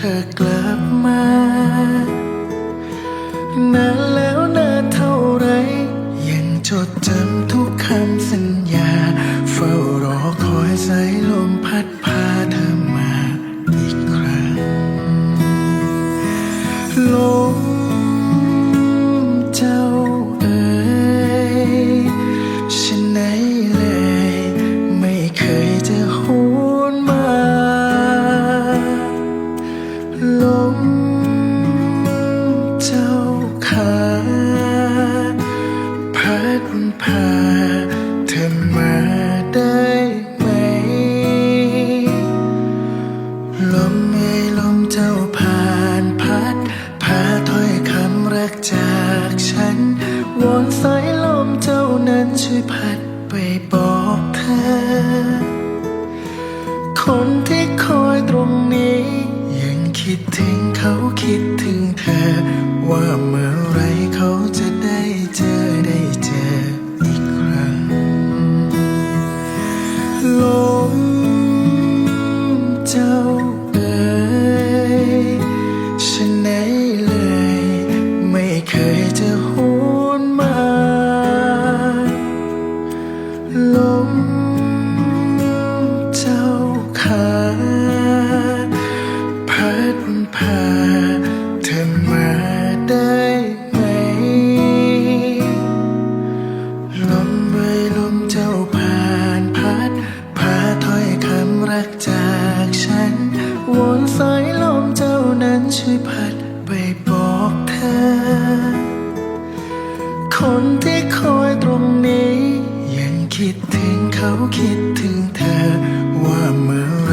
ธอกลับมานานแล้วนานเท่าไร ยังจดจำทุกคำสัญญา พาเธอมาได้ไหม ลมไม่ลมเจ้าผ่านพัด พาถ้อยคำรักจากฉัน วอนสายลมเจ้านั้นช่วยพัดไปบอกเธอ คนที่คอยตรงนี้ ยังคิดถึงเขาคิดถึงเธอว่าเมื่อ คิดถึงเขาคิดถึงเธอว่าเมื่อไร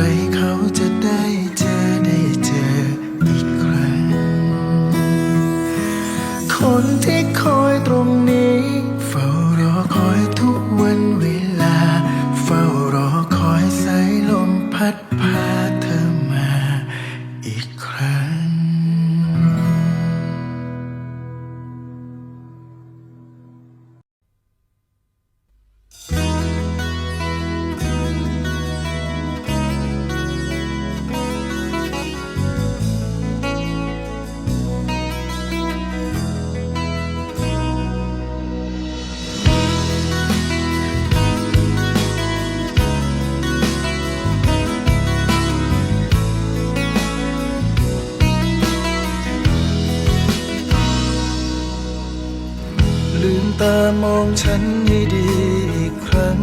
ตามองฉันให้ดีอีกครั้ง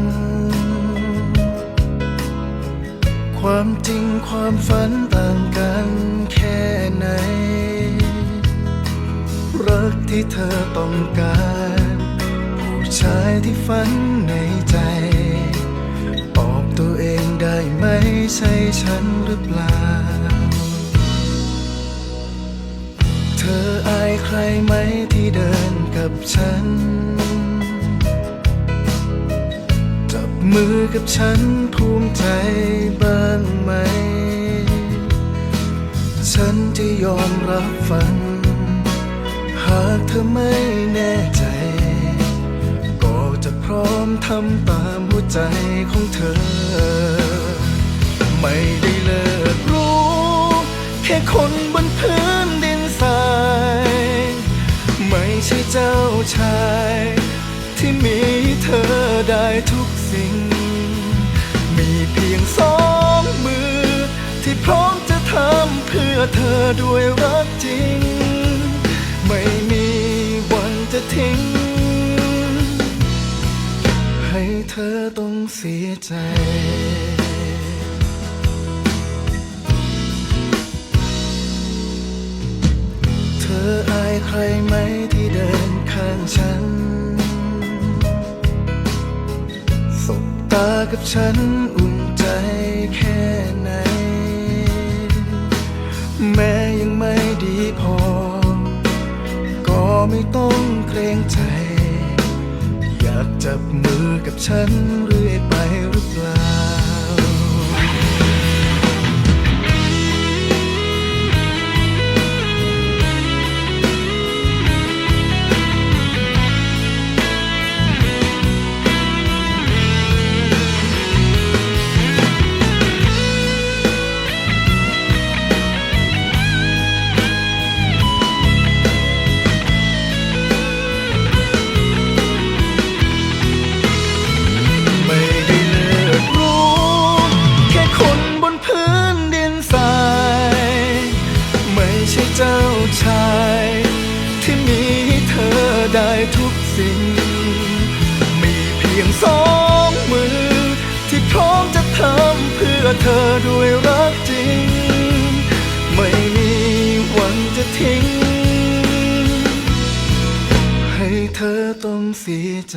ความจริงความฝันต่างกันแค่ไหน รักที่เธอต้องการ ผู้ชายที่ฝันในใจตอบตัวเองได้ไหมใช่ฉันหรือเปล่า เธออายใครไหมที่เดิน กับฉัน จับมือกับฉันภูมิใจบ้างไหม ฉันจะยอมรับฟัง หากเธอไม่แน่ใจ ก็จะพร้อมทำตามหัวใจของเธอ ไม่ได้เลิกรู้ แค่คนบนพื้นดิน ได้ทุกสิ่ง มีเพียงสองมือ ที่พร้อมจะทำเพื่อเธอด้วยรักจริง ไม่มีวันจะทิ้ง ให้เธอต้องเสียใจเธออายใครไหมที่เดินข้างฉัน ตากับฉันอุ่นใจแค่ไหน แม้ยังไม่ดีพอ ก็ไม่ต้องเกรงใจ อยากจับมือกับฉันเรื่อยไปหรือเปล่า อเธอด้วยรักจริง ไม่มีวันจะทิ้ง ให้เธอต้องเสียใจ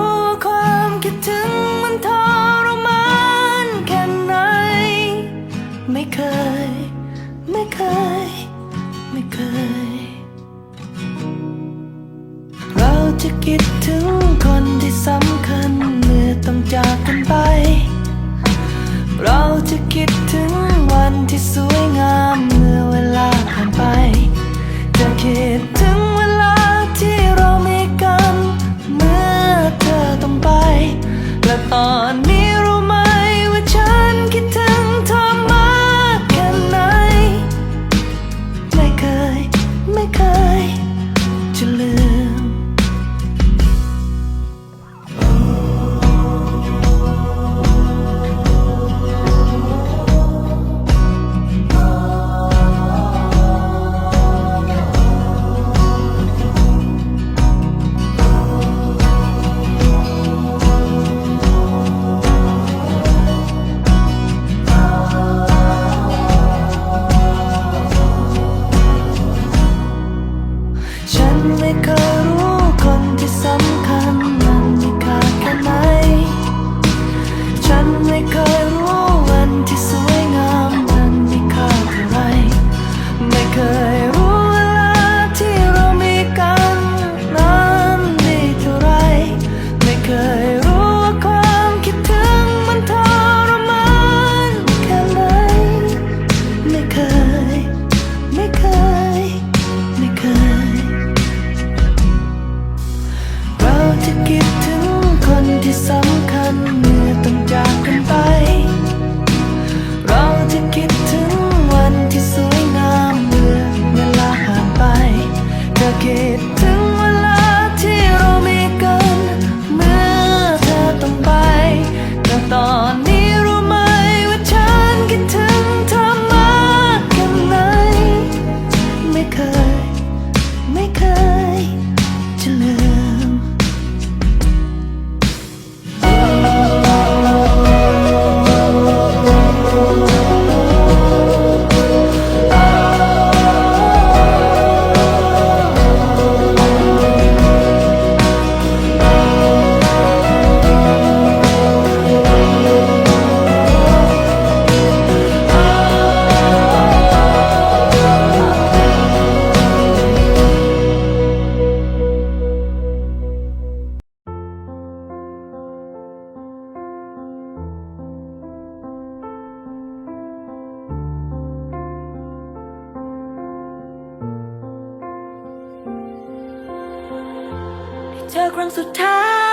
สำคัญเมื่อต้องจากกันไป I